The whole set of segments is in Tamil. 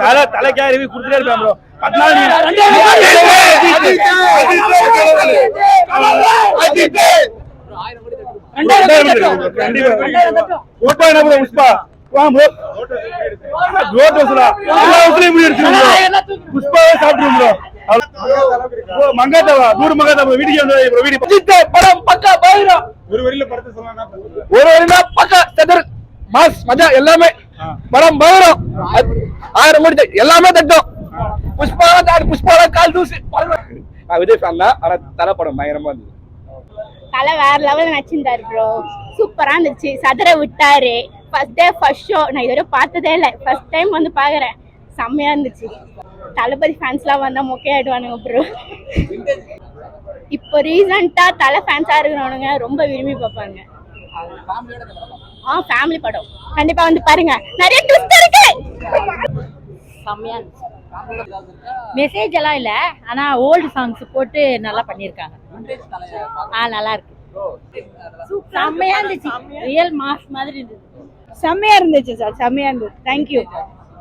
தலை தலைக்கா ரிவ்யூ கொடுத்துட்டே இருப்பேன் ப்ரோ மங்காத்தாவா? நூறு மங்காத்தாவா? வீட்டுக்கு படம் பக்கா ஒரு வரியில படத்தை சொல்லலாம் ஒரு வருடா பக்கா செதர் மாஸ் மஜா எல்லாமே. படம் பயிரும் ஆயிரம் கோடி எல்லாமே தட்டும். புஷ்பா தாடி புஷ்பா கால் தூசி. நான் விஜய் ஃபேன் தான். ஆனால் தலை படம் பயங்கரமா இருந்தது. தலை வேற லெவல் நச்சிருந்தாரு ப்ரோ சூப்பரா இருந்துச்சு. சதுர விட்டாரு. ஃபர்ஸ்ட் டே ஃபர்ஸ்ட் ஷோ நான் இதுவரை பார்த்ததே இல்லை. ஃபர்ஸ்ட் டைம் வந்து பார்க்குறேன். செம்மையா இருந்துச்சு. தளபதி ஃபேன்ஸ்லாம் வந்தால் மொக்கையாடுவானுங்க ப்ரோ இப்போ ரீசெண்டா தலை ஃபேன்ஸாக இருக்கிறவனுங்க ரொம்ப விரும்பி பார்ப்பாங்க. ஆ ஃபேமிலி படம். கண்டிப்பா வந்து பாருங்க. நிறைய ட்விஸ்ட் இருக்கு. மெசேஜ் எல்லாம் இல்ல. ஆனா ஓல்டு சாங்ஸ் போட்டு நல்லா பண்ணிருக்காங்க ஆ நல்லா இருக்கு. செம்மையா இருந்துச்சு. ரியல் மாஸ் மாதிரி இருந்துச்சு. செம்மையா இருந்துச்சு சார் செம்மையா இருந்துச்சு. தேங்க்யூ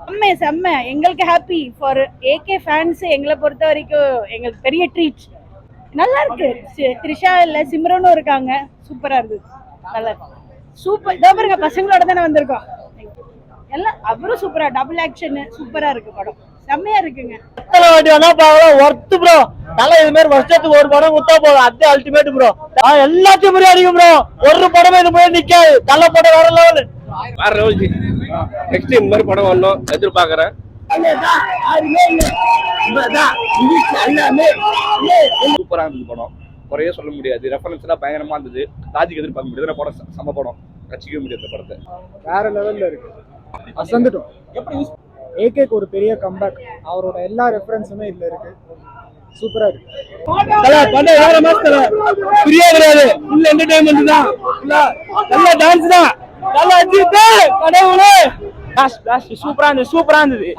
செம்ம செம்ம. எங்களுக்கு ஹாப்பி ஃபார் ஏகே ஃபேன்ஸ் எங்களை பொறுத்த வரைக்கும் எங்களுக்கு பெரிய ட்ரீட் நல்லா இருக்கு. த்ரிஷா இல்ல சிம்ரனும் இருக்காங்க. சூப்பரா இருந்துச்சு. நல்லா இருக்கு. சூப்பர். இதோ பாருங்க பசங்களோட தானே வந்திருக்கோம். எல்லாம் அவரும் சூப்பரா டபுள் ஆக்ஷன் சூப்பரா இருக்கு படம். செம்மையா இருக்குங்க. எத்தனை வாட்டி வேணா பார்க்கலாம். ஒர்த்து ப்ரோ தலை இது மாதிரி வருஷத்துக்கு ஒரு படம் குத்தா போதும். அதே அல்டிமேட் ப்ரோ எல்லாத்தையும் முறை அடிக்கும் ப்ரோ ஒரு படமே இது போய் நிக்காது. நல்ல படம் வேற லெவல் வேற லெவல் நெக்ஸ்ட் இந்த மாதிரி படம் வரணும். எதிர்பார்க்கறேன். சூப்பரா இருந்தது படம். குறைய சொல்ல முடியாது. ரெஃபரன்ஸ் எல்லாம் பயங்கரமா இருந்தது. லாஜிக் எதிர்பார்க்க முடியாது. படம் செம படம். ரசிக்கவே முடியாது இந்த படத்தை. வேற லெவல்ல இருக்கு. அசந்துட்டோம். ஏகேக்கு ஒரு பெரிய கம்பேக் அவரோட எல்லா ரெஃபரன்ஸுமே இதுல இருக்கு. சூப்பரா இருக்கு. பண்ண வேற மாஸ் தல. ஃப்ரீயா கிடையாது ஃபுல் என்டர்டைன்மெண்ட் தான். நல்ல டான்ஸ் தான். நல்ல அஜித் கடவுளே. டாஸ் டாஸ் சூப்பரா இருந்தது சூப்பரா இருந்தது.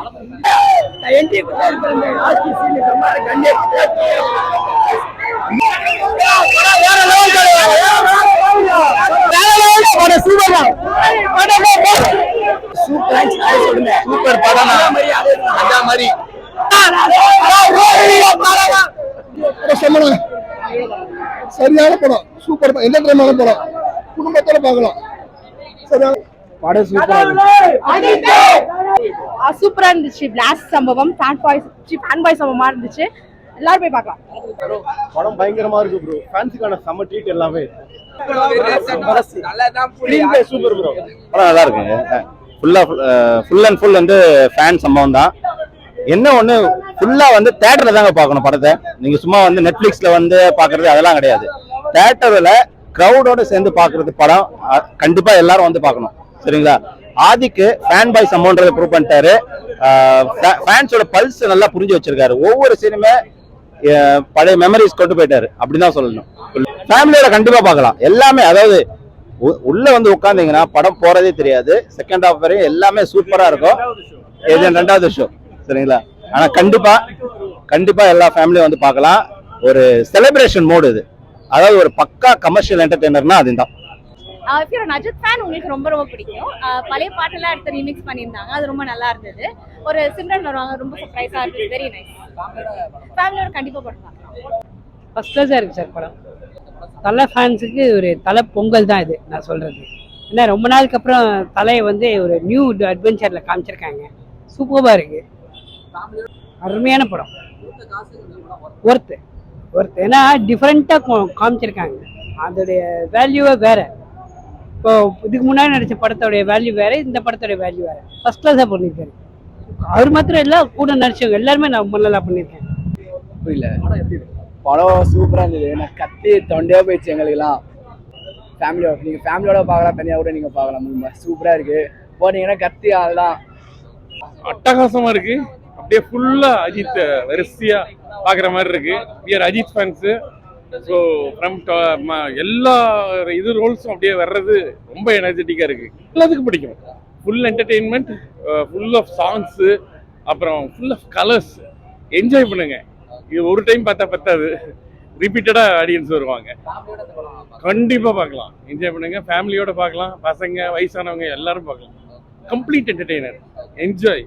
சூப்பர் படம் அந்த மாதிரி சரியான படம் சூப்பர் என்டர்டைன்மெண்ட் படம் குடும்பத்தோட பார்க்கலாம் சரியான படம் சூப்பரா சூப்பரா இருந்துச்சு பிளாஸ்ட் சம்பவம் ஃபேன் பாய்ஸ் ஃபேன் பாய் சம்பவமா இருந்துச்சு எல்லாரும் போய் பார்க்கலாம் படம் பயங்கரமா இருக்கு ப்ரோ ஃபேன்ஸுக்கான செம்ம ட்ரீட் எல்லாமே படம் நல்லா இருக்குங்க ஃபுல்லா ஃபுல் அண்ட் ஃபுல் வந்து ஃபேன் சம்பவம் தான் என்ன ஒண்ணு ஃபுல்லா வந்து தேட்டர்ல தாங்க பார்க்கணும் படத்தை நீங்க சும்மா வந்து நெட்ஃபிளிக்ஸ்ல வந்து பாக்குறது அதெல்லாம் கிடையாது தேட்டரில் க்ரௌடோடு சேர்ந்து பாக்குறது படம் அ- கண்டிப்பா எல்லாரும் வந்து பார்க்கணும் சரிங்களா ஆதிக்கு ஃபேன் பாய் சம்பவன்றதை ப்ரூவ் பண்ணிட்டாரு ஃபேன்ஸோட பல்ஸ் நல்லா புரிஞ்சு வச்சிருக்காரு ஒவ்வொரு சினிமே பழைய மெமரிஸ் கொண்டு போயிட்டாரு. அப்படிதான் சொல்லணும். ஃபேமிலியோட கண்டிப்பா பார்க்கலாம். எல்லாமே அதாவது உ- உள்ள வந்து உட்காந்தீங்கன்னா படம் போறதே தெரியாது. செகண்ட் ஹாஃப் வரையும் எல்லாமே சூப்பரா இருக்கும். இது ரெண்டாவது ஷோ சரிங்களா? ஆனா கண்டிப்பா கண்டிப்பா எல்லா ஃபேமிலியும் வந்து பார்க்கலாம். ஒரு செலிப்ரேஷன் மோடு இது. அதாவது ஒரு பக்கா கமர்ஷியல் என்டர்டெய்னர்னா அதுதான். இஃப் யூர் அஜித் ஃபேன் உங்களுக்கு ரொம்ப ரொம்ப பிடிக்கும். Uh, பழைய பாட்டெல்லாம் எடுத்து ரீமிக்ஸ் பண்ணியிருந்தாங்க. அது ரொம்ப நல்லா இருந்தது. ஒரு சிம்ரன் வருவாங்க ரொம்ப சர்ப்ரைஸாக இருந்தது. வெரி நைஸ் ஃபேமிலியோட கண்டிப்பாக படம் ஃபர்ஸ்ட் கிளாஸாக இருக்குது சார் படம். தலை ஃபேன்ஸுக்கு ஒரு தலை பொங்கல் தான் இது நான் சொல்கிறது ஏன்னா ரொம்ப நாளுக்கு அப்புறம் தலையை வந்து ஒரு நியூ அட்வென்ச்சரில் காமிச்சிருக்காங்க. சூப்பராக இருக்குது அருமையான படம். ஒர்த்து ஒர்த்து ஏன்னா டிஃப்ரெண்ட்டாக காமிச்சிருக்காங்க. அதோடைய வேல்யூவே வேறு. இப்போ இதுக்கு முன்னாடி நடித்த படத்தோடைய வேல்யூ வேற இந்த படத்தோடைய வேல்யூ வேற. ஃபர்ஸ்ட் கிளாஸாக பண்ணியிருக்காரு. அவர் மாத்திரம் இல்லை கூட நடிச்சவங்க எல்லாருமே நான் நல்லா பண்ணியிருக்கேன். புரியல. படம் சூப்பரா இருந்தது. நான் கத்தி தொண்டையா போயிடுச்சு எங்களுக்குலாம் ஃபேமிலியோட நீங்க ஃபேமிலியோட பார்க்கலாம் தனியா கூட நீங்க பார்க்கலாம். சூப்பரா இருக்கு. போனீங்கன்னா கத்தி ஆள்தான் அட்டகாசமா இருக்கு. அப்படியே ஃபுல்லா அஜித் வரிசையா பாக்குற மாதிரி இருக்கு. We are Ajith fans so from எல்லா இது ரோல்ஸும் அப்படியே வர்றது ரொம்ப எனர்ஜெட்டிக்கா இருக்கு. எல்லாத்துக்கும் பிடிக்கும். Full entertainment full of songs அப்புறம் ஃபுல் ஆஃப் கலர்ஸ் என்ஜாய் பண்ணுங்க. இது ஒரு டைம் பார்த்தா பத்தாது. ரிப்பீட்டடா ஆடியன்ஸ் வருவாங்க. கண்டிப்பா பார்க்கலாம். என்ஜாய் பண்ணுங்க. ஃபேமிலியோட பார்க்கலாம். பசங்க வயசானவங்க எல்லாரும் பார்க்கலாம். Complete entertainer enjoy